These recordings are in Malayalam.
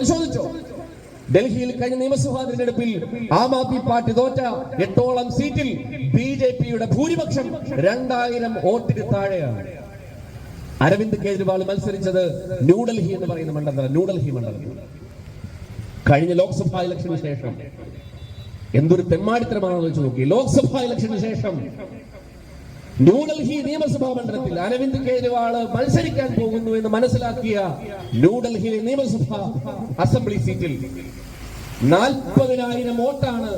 പരിശോധിച്ചോ ഡൽഹിയിൽ കഴിഞ്ഞ നിയമസഭാ തിരഞ്ഞെടുപ്പിൽ ആം ആദ്മി പാർട്ടി തോറ്റ എട്ടോളം സീറ്റിൽ ബി ജെ പിയുടെ ഭൂരിപക്ഷം രണ്ടായിരം വോട്ടിന് താഴെയാണ്. അരവിന്ദ് കെജ്രിവാൾ മത്സരിച്ചത് ന്യൂഡൽഹി എന്ന് പറയുന്ന മണ്ഡലം ന്യൂഡൽഹി മണ്ഡലം കഴിഞ്ഞ ലോക്സഭാ ഇലക്ഷന് ശേഷം എന്തൊരു തെമ്മാടിത്തരമാണെന്ന് വെച്ച് നോക്കി. ലോക്സഭാ ഇലക്ഷന് ശേഷം ന്യൂഡൽഹി നിയമസഭാ മണ്ഡലത്തിൽ അരവിന്ദ് കെജ്രിവാൾ മത്സരിക്കാൻ പോകുന്നു എന്ന് മനസ്സിലാക്കിയ ന്യൂഡൽഹി നിയമസഭ അസംബ്ലി സീറ്റിൽ നാൽപ്പതിനായിരം വോട്ടാണ്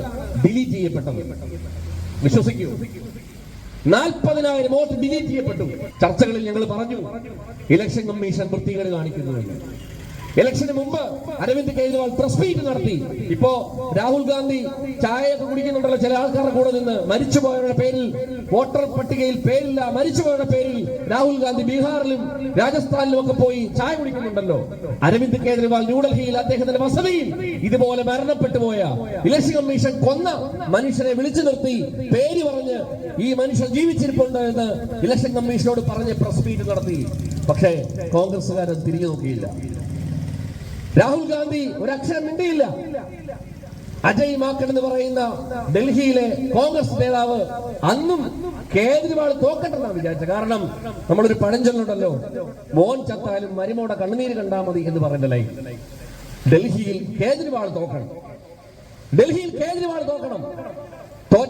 ഡിലീറ്റ് ചെയ്യപ്പെട്ടത്. വിശ്വസിക്കൂ. നാൽപ്പതിനായിരം വോട്ട് ഡിലീറ്റ് ചെയ്യപ്പെട്ടു. ചർച്ചകളിൽ ഞങ്ങൾ പറഞ്ഞു ഇലക്ഷൻ കമ്മീഷൻ വൃത്തികേട് കാണിക്കുന്നുവെന്ന്. ഇലക്ഷന് മുമ്പ് അരവിന്ദ് കെജ്രിവാൾ പ്രസ് മീറ്റ് നടത്തി. ഇപ്പോ രാഹുൽ ഗാന്ധി ചായയൊക്കെ കുടിക്കുന്നുണ്ടല്ലോ ചില ആൾക്കാരുടെ കൂടെ നിന്ന്. മരിച്ചുപോയവരുടെ പേരിൽ വോട്ടർ പട്ടികയിൽ പേരില്ല മരിച്ചുപോയവരുടെ പേരിൽ രാഹുൽ ഗാന്ധി ബീഹാറിലും രാജസ്ഥാനിലും ഒക്കെ പോയി ചായ കുടിക്കുന്നുണ്ടല്ലോ. അരവിന്ദ് കെജ്രിവാൾ ന്യൂഡൽഹിയിൽ അദ്ദേഹത്തിന്റെ വസതിയിൽ ഇതുപോലെ മരണപ്പെട്ടു പോയ ഇലക്ഷൻ കമ്മീഷൻ കൊന്ന മനുഷ്യനെ വിളിച്ചു നിർത്തി പേര് പറഞ്ഞ് ഈ മനുഷ്യൻ ജീവിച്ചിരിപ്പുണ്ട് എന്ന് ഇലക്ഷൻ കമ്മീഷനോട് പറഞ്ഞ് പ്രസ് മീറ്റ് നടത്തി. പക്ഷേ കോൺഗ്രസ്സുകാരൻ തിരിഞ്ഞു നോക്കിയില്ല. രാഹുൽ ഗാന്ധി ഒരക്ഷരം മിണ്ടിയില്ല. അജയ് മാക്കൻ എന്ന് പറയുന്ന ഡൽഹിയിലെ കോൺഗ്രസ് നേതാവ് അന്നും കേജ്രിവാൾ തോക്കട്ടെന്നാണ് വിചാരിച്ചത്. കാരണം നമ്മളൊരു പഴഞ്ചൊല്ലുണ്ടല്ലോ മോൻ ചത്താലും മരുമോടെ കണ്ണുനീര് കണ്ടാൽ മതി എന്ന് പറഞ്ഞ ഡൽഹിയിൽ കേജ്രിവാൾ തോക്കണം. ഡൽഹിയിൽ കേജ്രിവാൾ തോക്കണം.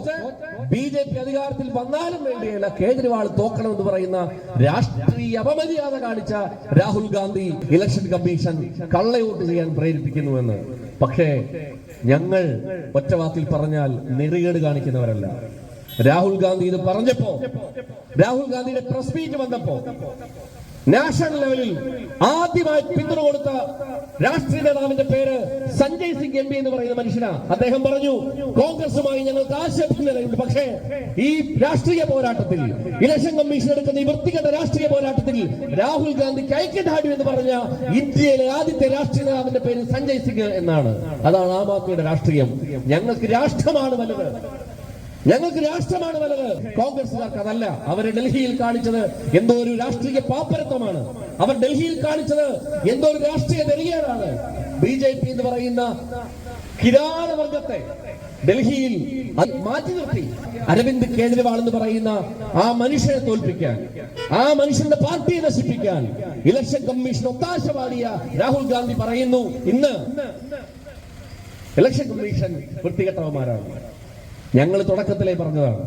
തോറ്റ് ബി ജെ പി അധികാരത്തിൽ വന്നാലും വേണ്ടിയല്ല കേജ്രിവാൾ തോക്കണമെന്ന് പറയുന്ന രാഷ്ട്രീയ അപമര്യാദ കാണിച്ച രാഹുൽ ഗാന്ധി ഇലക്ഷൻ കമ്മീഷൻ കള്ളയോട്ട് ചെയ്യാൻ പ്രേരിപ്പിക്കുന്നുവെന്ന്. പക്ഷേ ഞങ്ങൾ ഒറ്റവാക്കിൽ പറഞ്ഞാൽ നെറികേട് കാണിക്കുന്നവരല്ല. രാഹുൽ ഗാന്ധി ഇത് പറഞ്ഞപ്പോ രാഹുൽ ഗാന്ധിയുടെ പ്രസ് മീറ്റ് വന്നപ്പോ നാഷണൽ ലെവലിൽ ആദ്യമായി പിന്തുണ കൊടുത്ത രാഷ്ട്രീയ നേതാവിന്റെ പേര് സഞ്ജയ് സിംഗ് എം പി എന്ന് പറയുന്ന മനുഷ്യനാണ് അദ്ദേഹം പറഞ്ഞു കോൺഗ്രസുമായി ഞങ്ങൾക്ക് ആശയഭിന്നതയുണ്ട് പക്ഷേ ഈ രാഷ്ട്രീയ പോരാട്ടത്തിൽ ഇലക്ഷൻ കമ്മീഷൻ എടുക്കുന്ന ഈ വൃത്തികെട്ട രാഷ്ട്രീയ പോരാട്ടത്തിൽ രാഹുൽ ഗാന്ധിക്ക് ഐക്യദാഢ്യം എന്ന് പറഞ്ഞ ഇന്ത്യയിലെ ആദ്യത്തെ രാഷ്ട്രീയ നേതാവിന്റെ പേര് സഞ്ജയ് സിംഗ് എന്നാണ്. അതാണ് ആം ആദ്മിയുടെ രാഷ്ട്രീയം. ഞങ്ങൾക്ക് രാഷ്ട്രമാണ് വലുത്. ഞങ്ങൾക്ക് രാഷ്ട്രമാണ് വലുത്. കോൺഗ്രസുകാർക്ക് അതല്ല. അവർ ഡൽഹിയിൽ കാണിച്ചത് എന്തോ ഒരു രാഷ്ട്രീയ പാപ്പരത്വമാണ്. അവർ ഡൽഹിയിൽ കാണിച്ചത് എന്തോ ഒരു രാഷ്ട്രീയ നെറിയേടാണ് ബി ജെ പി എന്ന് പറയുന്ന കിരാത വർഗത്തെ ഡൽഹിയിൽ മാറ്റി നിർത്തി. അരവിന്ദ് കേജ്രിവാൾ എന്ന് പറയുന്ന ആ മനുഷ്യനെ തോൽപ്പിക്കാൻ ആ മനുഷ്യന്റെ പാർട്ടിയെ നശിപ്പിക്കാൻ ഇലക്ഷൻ കമ്മീഷൻ ഒത്താശ പാടിയ രാഹുൽ ഗാന്ധി പറയുന്നു ഇന്ന് ഇലക്ഷൻ കമ്മീഷൻ വൃത്തികെട്ടവന്മാരാണ്. ഞങ്ങൾ തുടക്കത്തിലേ പറഞ്ഞതാണ്.